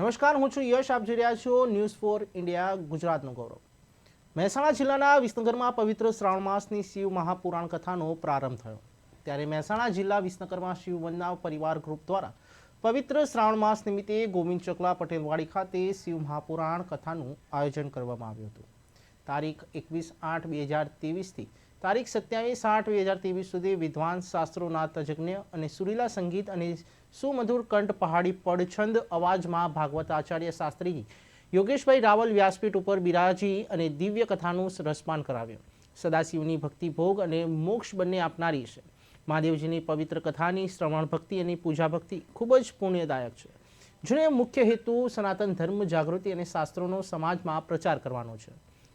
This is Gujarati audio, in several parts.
નમસ્કાર, હું છું યશ. આપ જોઈ રહ્યા છો ન્યૂઝ ફોર ઇન્ડિયા ગુજરાતનું ગૌરવ. મહેસાણા જિલ્લાના વિસનગરમાં પવિત્ર શ્રાવણ માસની શિવ મહાપુરાણ કથાનો પ્રારંભ થયો. ત્યારે મહેસાણા જિલ્લા વિસનગરમાં શિવ વંદના પરિવાર ગ્રુપ દ્વારા પવિત્ર શ્રાવણ માસ નિમિત્તે ગોવિંદ ચકલા પટેલવાડી ખાતે શિવ મહાપુરાણ કથાનું આયોજન કરવામાં આવ્યું હતું. તારીખ એકવીસ આઠ બે હજાર ત્રેવીસથી તારીખ સત્યાવીસ આઠ બે હજાર ત્રેવીસ સુધી વિદ્વાન શાસ્ત્રોના તજજ્ઞ અને સુરીલા સંગીત અને સુમધુર કંઠ પહાડી પડછંદ અવાજમાં ભાગવત આચાર્ય શાસ્ત્રી યોગેશભાઈ રાવલ વ્યાસપીઠ ઉપર બિરાજી અને દિવ્ય કથાનું રસપાન કરાવ્યું. સદાશિવની ભક્તિ ભોગ અને મોક્ષ બંને આપનારી છે. મહાદેવજીની પવિત્ર કથાની શ્રવણ ભક્તિ અને પૂજા ભક્તિ ખૂબ જ પુણ્યદાયક છે. જેનો મુખ્ય હેતુ સનાતન ધર્મ જાગૃતિ અને શાસ્ત્રોનો સમાજમાં પ્રચાર કરવાનો છે.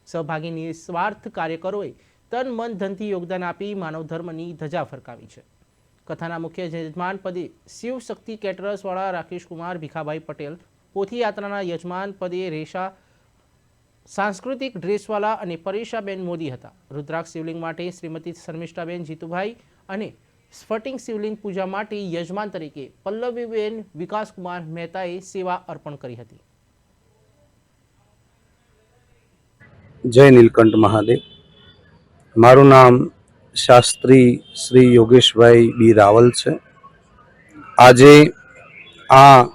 સહભાગી નિસ્વાર્થ કાર્યકરોએ તન મન ધનથી યોગદાન આપી માનવ ધજા ફરકાવી છે. કથાના મુખ્ય યજમાન પદે શિવ શક્તિ કેટરર્સવાળા રાકેશ ભીખાભાઈ પટેલ, પોથીયાત્રાના યજમાન પદે રેશા, સાંસ્કૃતિક ડ્રેસવાલા અને પરેશાબેન મોદી હતા. રુદ્રાક્ષ શિવલિંગ માટે શ્રીમતી શર્મિષ્ઠાબેન જીતુભાઈ અને સ્ફટિંગ શિવલિંગ પૂજા માટે યજમાન તરીકે પલ્લવીબેન વિકાસકુમાર મહેતાએ સેવા અર્પણ કરી હતી. જય નીલકંઠ મહાદેવ. મારું નામ શાસ્ત્રી શ્રી યોગેશભાઈ બી રાવલ છે. આજે આ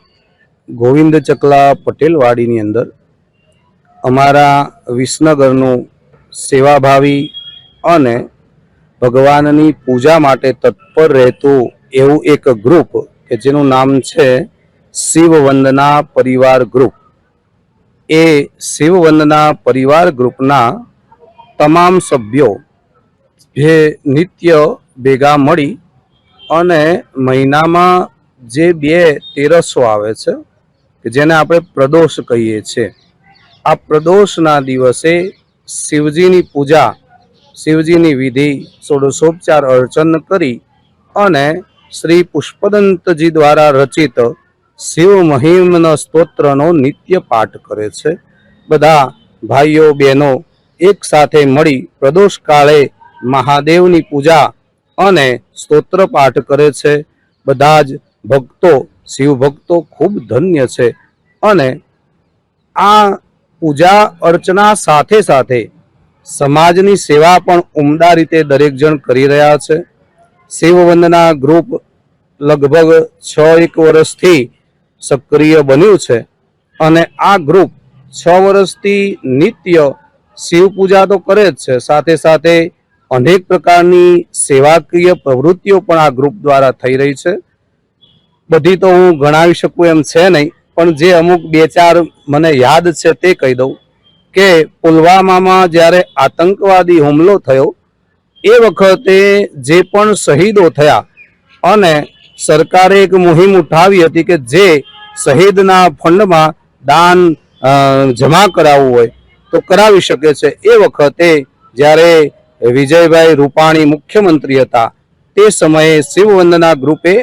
ગોવિંદ ચકલા પટેલવાડીની અંદર અમારા વિસનગરનું સેવાભાવી અને ભગવાનની પૂજા માટે તત્પર રહેતું એવું એક ગ્રુપ કે જેનું નામ છે શિવ વંદના પરિવાર ગ્રુપ. એ શિવવંદના પરિવાર ગ્રુપના તમામ સભ્યો જે નિત્ય ભેગા મળી અને મહિનામાં જે બે તેરસો આવે છે, કે જેને આપણે પ્રદોષ કહીએ છીએ. આ પ્રદોષના દિવસે શિવજીની પૂજા, શિવજીની વિધિ, ષોડશોપચાર અર્ચન કરી અને શ્રી પુષ્પદંતજી દ્વારા રચિત શિવ મહિમના સ્તોત્રનો નિત્ય પાઠ કરે છે. બધા ભાઈઓ બહેનો એક સાથે મળી પ્રદોષ કાળે મહાદેવની પૂજા અને સ્તોત્ર પાઠ કરે છે. બધા જ ભક્તો, શિવ ભક્તો ખૂબ ધન્ય છે અને આ પૂજા અર્ચના સાથે સાથે સમાજની સેવા પણ ઉમદા રીતે દરેક જણ કરી રહ્યા છે. શિવવંદના ગ્રુપ લગભગ છ એક વર્ષથી સક્રિય બન્યું છે અને આ ગ્રુપ છ વર્ષથી નિત્ય શિવ પૂજા તો કરે જ છે. સાથે સાથે અનેક પ્રકારની સેવાકીય પ્રવૃત્તિઓ પણ આ ગ્રુપ દ્વારા થઈ રહી છે. બધી તો હું ગણાવી શકું એમ છે નહીં, પણ જે અમુક બે ચાર મને યાદ છે તે કહી દઉં કે પુલવામામાં જ્યારે આતંકવાદી હુમલો થયો, એ વખતે જે પણ શહીદો થયા અને સરકારે એક મુહિમ ઉઠાવી હતી કે જે શહીદના ફંડમાં દાન જમા કરાવવું હોય તો કરાવી શકે છે. એ વખતે જ્યારે વિજયભાઈ રૂપાણી મુખ્યમંત્રી હતા. તે સમયે શિવવંદના ગ્રુપે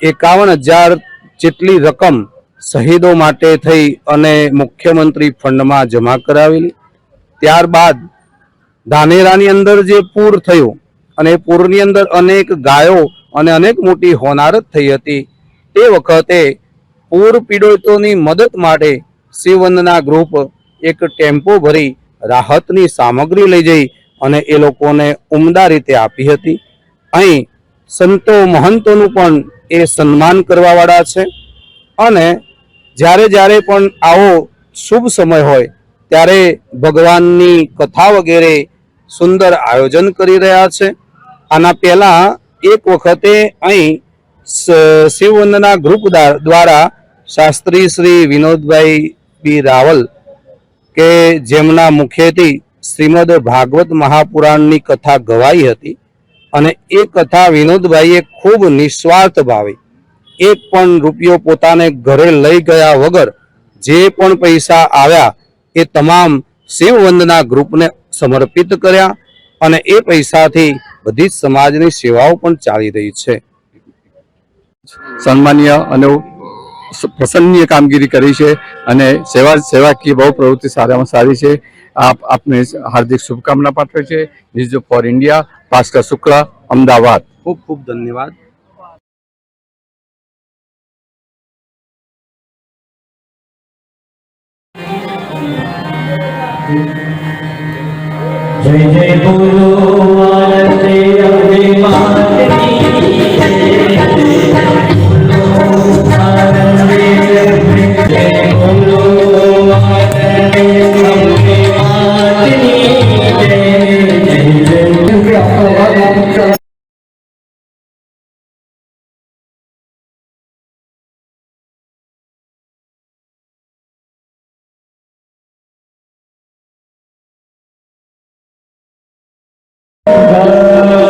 એકાવન હજાર જેટલી રકમ શહીદો માટે થઈ અને મુખ્યમંત્રી ફંડમાં જમા કરાવેલી. ત્યારબાદ ધાનેરાની અંદર જે પૂર થયું અને પૂરની અંદર અનેક ગાયો અને અનેક મોટી હોનારત થઈ હતી. તે વખતે પૂર પીડિતોની મદદ માટે શિવવંદના ગ્રુપ એક ટેમ્પો ભરી રાહતની સામગ્રી લઈ જઈ અને એ લોકોને ઉમદા રીતે આપી હતી. અહીં સંતો મહંતોનું પણ એ સન્માન કરવાવાળા છે. અને જ્યારે જ્યારે પણ આવો શુભ સમય હોય, ત્યારે ભગવાનની કથા વગેરે સુંદર આયોજન કરી રહ્યા છે. આના પહેલાં એક વખતે અહીં શિવવંદના ગ્રુપ દ્વારા શાસ્ત્રી શ્રી વિનોદભાઈ બી રાવલ કે જેમના મુખેથી શ્રીમદ ભાગવત મહાપુરાણની કથા ગવાઈ હતી અને એ કથા વિનોદભાઈએ ખૂબ નિસ્વાર્થ ભાવે. એક પણ રૂપિયો પોતાને ઘરે લઈ ગયા વગર જે પણ પૈસા આવ્યા એ તમામ શિવવંદના ગ્રુપને સમર્પિત કર્યા અને એ પૈસાથી બધી સમાજની સેવાઓ પણ ચાલી રહી છે. સન્માનીય અને પ્રસન્નીય કામગીરી કરી છે અને સેવા સેવાકીય બહુ પ્રવૃત્તિ સારામાં સારી છે. આપ આપને હાર્દિક શુભકામના પાઠવે છે. News for India Bhaskar Shukla Ahmedabad. ખૂબ ખૂબ ધન્યવાદ. જય જયપુર. શ્રી